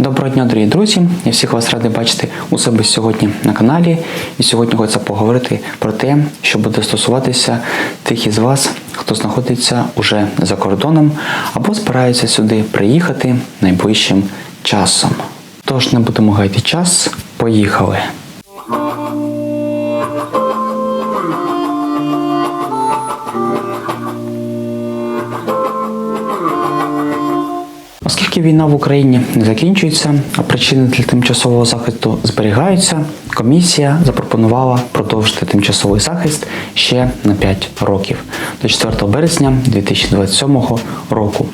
Доброго дня, дорогі друзі! Я всіх вас радий бачити у себе сьогодні на каналі. І сьогодні хочу поговорити про те, що буде стосуватися тих із вас, хто знаходиться уже за кордоном або збирається сюди приїхати найближчим часом. Тож не будемо гайти час, поїхали! Оскільки війна в Україні не закінчується, а причини для тимчасового захисту зберігаються, комісія запропонувала продовжити тимчасовий захист ще на 5 років до 4 березня 2027 року.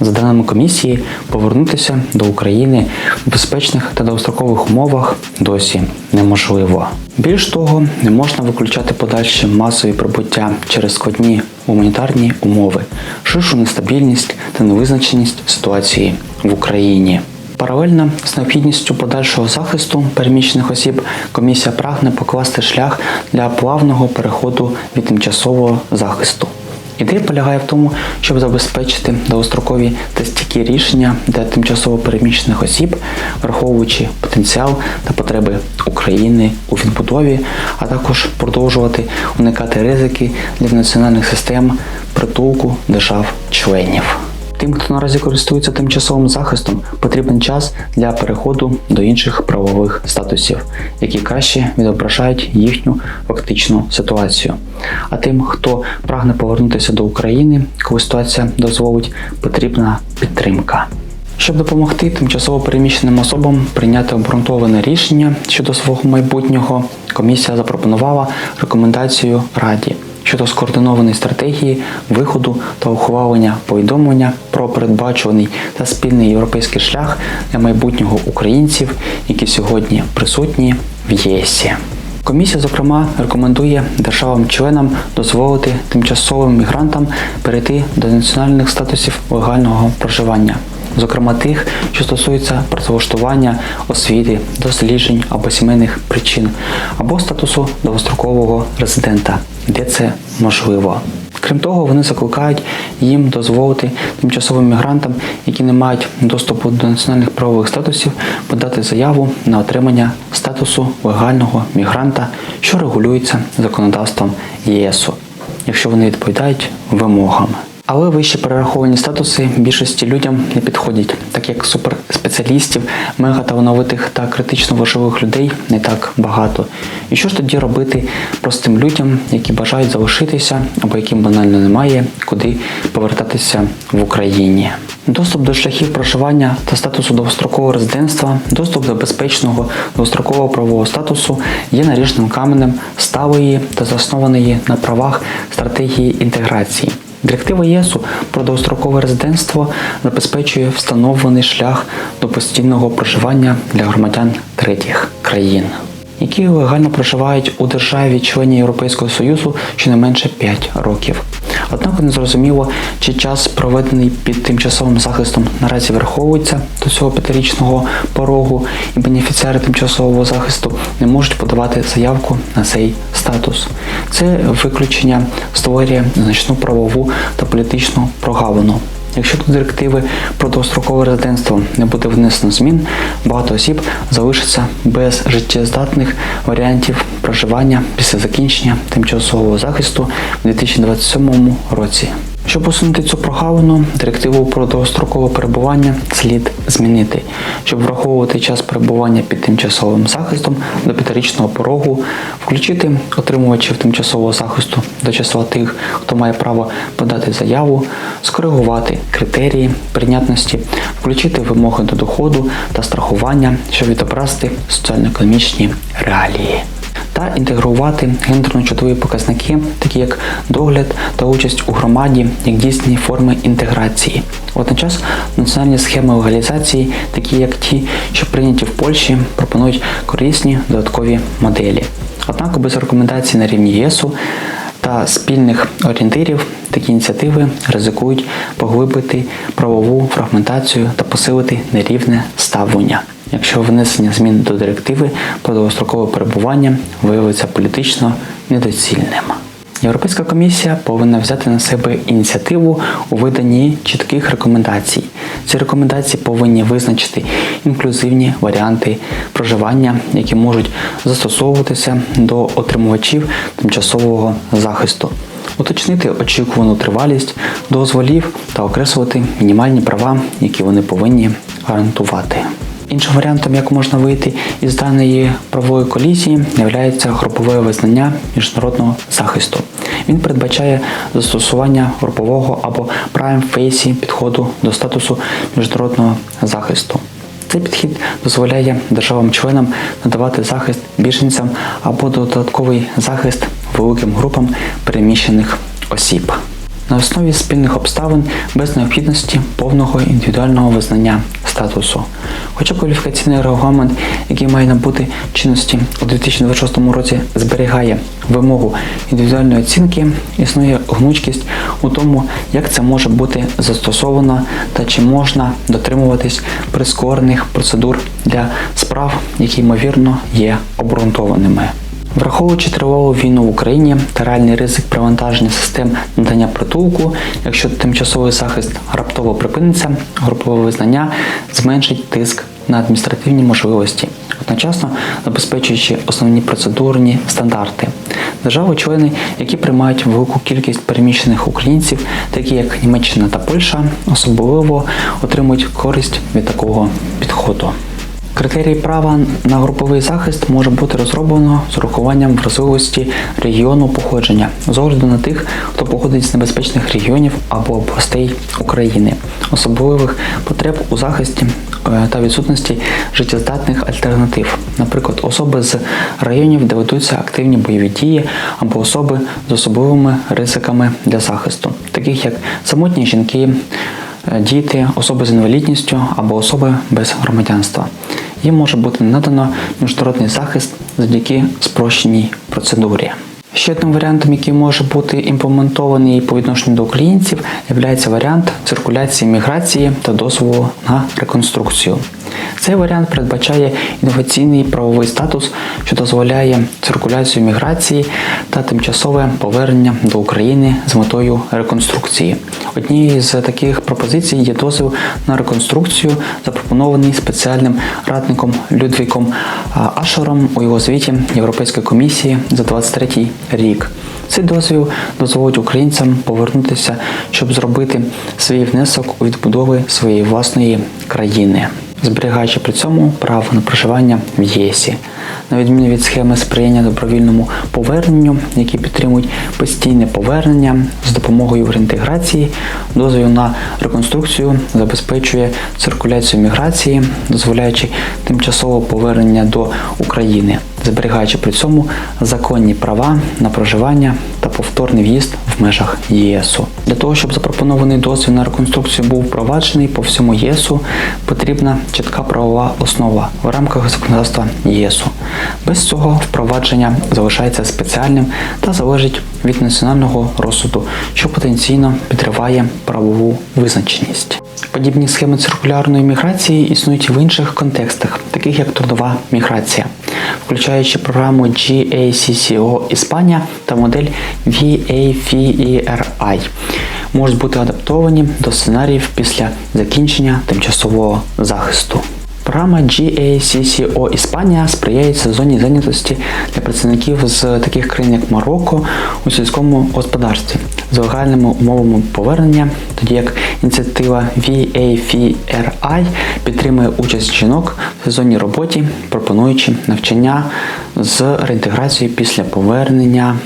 За даними комісії, повернутися до України в безпечних та довгострокових умовах досі неможливо. Більш того, не можна виключати подальші масові прибуття через складні гуманітарні умови, ширшу нестабільність та невизначеність ситуації в Україні. Паралельно з необхідністю подальшого захисту переміщених осіб комісія прагне покласти шлях для плавного переходу від тимчасового захисту. Ідея полягає в тому, щоб забезпечити довгострокові та стійкі рішення для тимчасово переміщених осіб, враховуючи потенціал та потреби України у відбудові, а також продовжувати уникати ризики для національних систем притулку держав-членів. Тим, хто наразі користується тимчасовим захистом, потрібен час для переходу до інших правових статусів, які краще відображають їхню фактичну ситуацію. А тим, хто прагне повернутися до України, коли ситуація дозволить, потрібна підтримка. Щоб допомогти тимчасово переміщеним особам прийняти обґрунтоване рішення щодо свого майбутнього, комісія запропонувала рекомендацію Раді щодо скоординованої стратегії виходу та ухвалення повідомлення про передбачуваний та спільний європейський шлях для майбутнього українців, які сьогодні присутні в ЄСі. Комісія, зокрема, рекомендує державам-членам дозволити тимчасовим мігрантам перейти до національних статусів легального проживання, зокрема тих, що стосуються працевлаштування, освіти, досліджень або сімейних причин, або статусу довгострокового резидента, де це можливо. Крім того, вони закликають їм дозволити тимчасовим мігрантам, які не мають доступу до національних правових статусів, подати заяву на отримання статусу легального мігранта, що регулюється законодавством ЄСу, якщо вони відповідають вимогам. Але вище перераховані статуси більшості людям не підходять, так як суперспеціалістів, мегаталановитих та критично важливих людей не так багато. І що ж тоді робити простим людям, які бажають залишитися або яким банально немає, куди повертатися в Україні? Доступ до шляхів проживання та статусу довгострокового резидентства, доступ до безпечного довгострокового правового статусу є наріжним каменем сталої та заснованої на правах стратегії інтеграції. Директива ЄСу про довгострокове резидентство забезпечує встановлений шлях до постійного проживання для громадян третіх країн, які легально проживають у державі члені Європейського Союзу щонайменше 5 років. Однак не зрозуміло, чи час, проведений під тимчасовим захистом, наразі враховується до цього п'ятирічного порогу, і бенефіціари тимчасового захисту не можуть подавати заявку на цей статус. Це виключення створює значну правову та політичну прогалину. Якщо до директиви про довгострокове резидентство не буде внесено змін, багато осіб залишаться без життєздатних варіантів проживання після закінчення тимчасового захисту в 2027 році. Щоб усунути цю прогалину, директиву про довгострокове перебування слід змінити, щоб враховувати час перебування під тимчасовим захистом до п'ятирічного порогу, включити отримувачів тимчасового захисту до числа тих, хто має право подати заяву, скоригувати критерії прийнятності, включити вимоги до доходу та страхування, щоб відобразити соціально-економічні реалії та інтегрувати гендерно-чутові показники, такі як догляд та участь у громаді, як дійсні форми інтеграції. Водночас національні схеми легалізації, такі як ті, що прийняті в Польщі, пропонують корисні додаткові моделі. Однак без рекомендацій на рівні ЄСу та спільних орієнтирів такі ініціативи ризикують поглибити правову фрагментацію та посилити нерівне ставлення якщо внесення змін до директиви про довгострокове перебування виявиться політично недоцільним. Європейська комісія повинна взяти на себе ініціативу у виданні чітких рекомендацій. Ці рекомендації повинні визначити інклюзивні варіанти проживання, які можуть застосовуватися до отримувачів тимчасового захисту, уточнити очікувану тривалість дозволів та окреслити мінімальні права, які вони повинні гарантувати. Іншим варіантом, як можна вийти із даної правової колізії, є групове визнання міжнародного захисту. Він передбачає застосування групового або prime фейсі підходу до статусу міжнародного захисту. Цей підхід дозволяє державам-членам надавати захист біженцям або додатковий захист великим групам переміщених осіб на основі спільних обставин без необхідності повного індивідуального визнання статусу. Хоча кваліфікаційний регламент, який має набути чинності у 2026 році, зберігає вимогу індивідуальної оцінки, існує гнучкість у тому, як це може бути застосовано та чи можна дотримуватись прискорених процедур для справ, які ймовірно є обґрунтованими. Враховуючи тривалу війну в Україні та реальний ризик привантаження систем надання притулку, якщо тимчасовий захист раптово припиниться, групове визнання зменшить тиск на адміністративні можливості, одночасно забезпечуючи основні процедурні стандарти. Держави-члени, які приймають велику кількість переміщених українців, такі як Німеччина та Польща, особливо отримують користь від такого підходу. Критерії права на груповий захист може бути розроблено з урахуванням вразливості регіону походження з огляду на тих, хто походить з небезпечних регіонів або областей України, особливих потреб у захисті е, та відсутності життєздатних альтернатив, наприклад, особи з районів, де ведуться активні бойові дії, або особи з особливими ризиками для захисту, таких як самотні жінки. Е, діти, особи з інвалідністю або особи без громадянства їм може бути надано міжнародний захист завдяки спрощеній процедурі. Ще одним варіантом, який може бути імплементований по відношенню до українців, є варіант циркуляції міграції та дозволу на реконструкцію. Цей варіант передбачає інноваційний правовий статус, що дозволяє циркуляцію міграції та тимчасове повернення до України з метою реконструкції. Однією з таких пропозицій є дозвіл на реконструкцію, запропонований спеціальним радником Людвіком Ашером у його звіті Європейської комісії за 23 рік. Цей дозвіл дозволить українцям повернутися, щоб зробити свій внесок у відбудови своєї власної країни зберігаючи при цьому право на проживання в ЄСі. На відміну від схеми сприяння добровільному поверненню, які підтримують постійне повернення з допомогою реінтеграції, дозвіл на реконструкцію забезпечує циркуляцію міграції, дозволяючи тимчасове повернення до України, зберігаючи при цьому законні права на проживання та повторний в'їзд межах ЄСу. Для того, щоб запропонований дозвіл на реконструкцію був впроваджений по всьому ЄСу, потрібна чітка правова основа в рамках законодавства ЄСу. Без цього впровадження залишається спеціальним та залежить від національного розсуду, що потенційно підриває правову визначеність. Подібні схеми циркулярної міграції існують в інших контекстах, таких як трудова міграція, включаючи програму GACCO Іспанія та модель VAFERI, можуть бути адаптовані до сценаріїв після закінчення тимчасового захисту. Програма GACCO Іспанія сприяє сезонній зайнятості для працівників з таких країн, як Марокко у сільському господарстві з легальними умовами повернення, тоді як ініціатива VAFRI підтримує участь жінок в сезонній роботі, пропонуючи навчання з реінтеграцією після повернення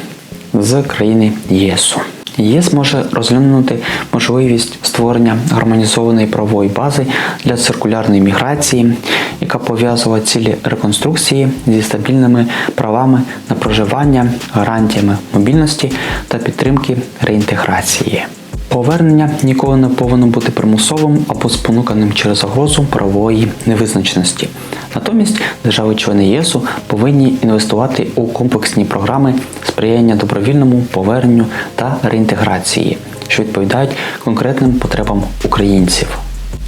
з країни ЄСу. ЄС може розглянути можливість створення гармонізованої правової бази для циркулярної міграції, яка пов'язувала цілі реконструкції зі стабільними правами на проживання, гарантіями мобільності та підтримки реінтеграції. Повернення ніколи не повинно бути примусовим або спонуканим через загрозу правової невизначеності. Натомість держави-члени ЄСу повинні інвестувати у комплексні програми сприяння добровільному поверненню та реінтеграції, що відповідають конкретним потребам українців.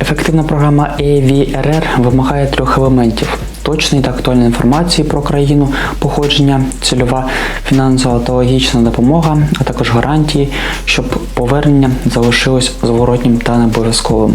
Ефективна програма EVRR вимагає трьох елементів точної та актуальної інформації про країну походження, цільова фінансова та логічна допомога, а також гарантії, щоб повернення залишилось зворотнім та необов'язковим.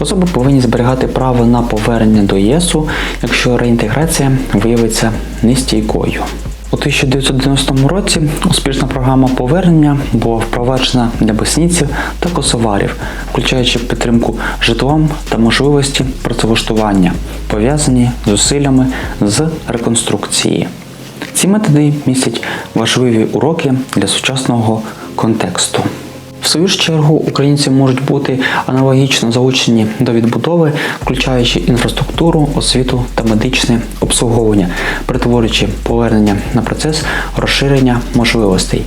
Особи повинні зберігати право на повернення до ЄСу, якщо реінтеграція виявиться нестійкою. У 1990 році успішна програма повернення була впроваджена для боснійців та косоварів, включаючи підтримку житлом та можливості працевлаштування, пов'язані зусиллями з реконструкції. Ці методи містять важливі уроки для сучасного контексту. В свою ж чергу українці можуть бути аналогічно залучені до відбудови, включаючи інфраструктуру, освіту та медичне обслуговування, перетворюючи повернення на процес розширення можливостей.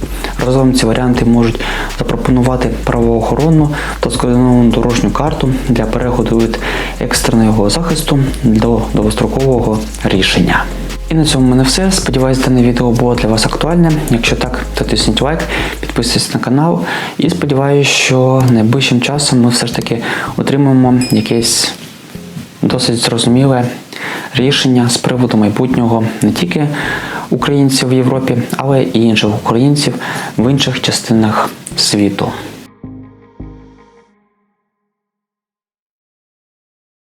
Разом ці варіанти можуть запропонувати правоохоронну та скоординовану дорожню карту для переходу від екстреного захисту до довгострокового рішення. І на цьому в мене все. Сподіваюсь, дане відео було для вас актуальне. Якщо так, то тисніть лайк, підписуйтесь на канал. І сподіваюся, що найближчим часом ми все ж таки отримаємо якесь досить зрозуміле рішення з приводу майбутнього не тільки українців в Європі, але і інших українців в інших частинах світу.